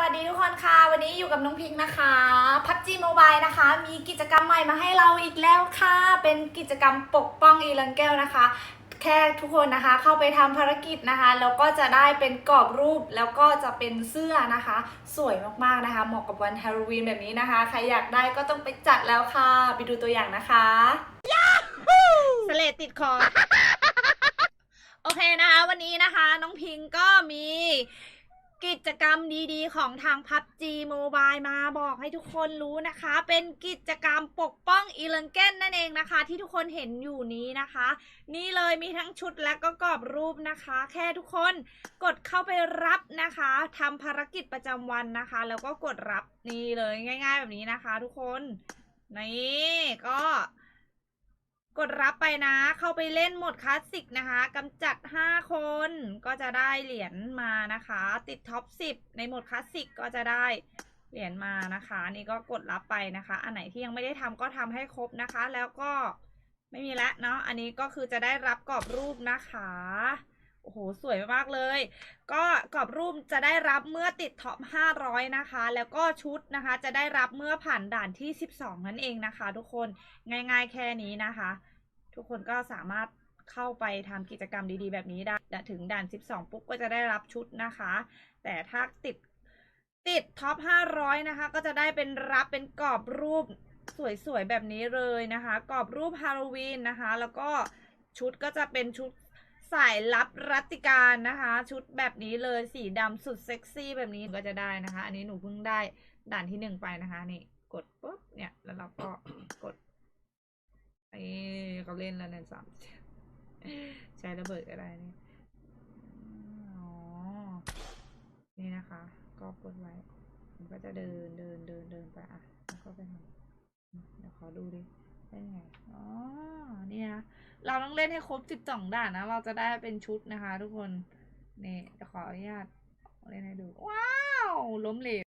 วัสดีทุกคนค่ะ วันนี้อยู่กับน้องพิงค์นะคะพับจีโมบายนะคะ มีกิจกรรมใหม่มาให้เราอีกแล้วค่ะ เป็นกิจกรรมปกป้องอีลังแก้วนะคะ แค่ทุกคนนะคะเข้าไปทำภารกิจนะคะแล้วก็จะได้เป็นกรอบรูปแล้วก็จะเป็นเสื้อนะคะ สวยมากๆนะคะ เหมาะกับวันฮาโลวีนแบบนี้นะคะ ใครอยากได้ก็ต้องไปจัดแล้วค่ะ ไปดูตัวอย่างนะคะสเลดติดคอโอเคนะคะ วันนี้นะคะ น้องพิงก็มี กิจกรรมดีๆ ของทาง PUBG Mobile มาบอกให้ทุกคนรู้นะคะ เป็นกิจกรรมปกป้องอีเลนเก้นนั่นเองนะคะ ที่ทุกคนเห็นอยู่นี้นะคะ นี่เลยมีทั้งชุดและก็กรอบรูปนะคะ แค่ทุกคนกดเข้าไปรับนะคะทำภารกิจประจำวันนะคะ แล้วก็กดรับนี่เลยง่าย ๆ แบบนี้นะคะ ทุกคนนี่ก็ กดรับไปนะ เข้าไปเล่นโหมดคลาสสิกนะคะกำจัด 5 คนก็จะได้เหรียญมานะคะ ติดท็อป 10 ในโหมดคลาสสิกก็จะได้เหรียญมานะคะ นี่ก็กดรับไปนะคะ อันไหนที่ยังไม่ได้ทำก็ทำให้ครบนะคะ แล้วก็ไม่มีละเนาะอันนี้ก็คือจะได้รับกรอบรูปนะคะ โอ้โห สวยมากเลย ก็กรอบรูปจะได้รับเมื่อติดท็อป 500 นะคะ แล้วก็ชุดนะคะ จะได้รับเมื่อผ่านด่านที่ 12 นั่นเองนะคะ ทุกคน ง่ายๆแค่นี้นะคะ ทุกคนก็สามารถเข้าไปทำกิจกรรมดีๆ แบบนี้ได้ ถึงด่าน 12 ปุ๊บก็จะได้รับชุดนะคะ แต่ถ้าติดติดท็อป 500 นะคะ ก็จะได้เป็นรับเป็นกรอบรูปสวยๆ แบบนี้เลยนะคะ กรอบรูปฮาโลวีนนะคะ แล้วก็ชุดก็จะเป็นชุด สายลับรัติการนะคะ ชุดแบบนี้เลยสีดำสุดเซ็กซี่แบบนี้ก็จะได้นะคะ อันนี้หนูเพิ่งได้ด่านที่หนึ่งไปนะคะ นี่กดปุ๊บเนี่ย แล้วเราก็กดนี่เขาเล่นแล้วเนี่ยสามใช้ระเบิดก็ได้นี่อ๋อนี่นะคะ ก็กดไว้มันก็จะเดินเดินเดินเดินไปอะแล้วก็ไปทำเดี๋ยวขอดูดิได้ไงอ๋อนี่นะ เราต้องเล่นให้ครบสิบสองด่านนะ เราจะได้เป็นชุดนะคะ ทุกคน นี่จะขออนุญาตเล่นให้ดู ว้าว ล้มเหลว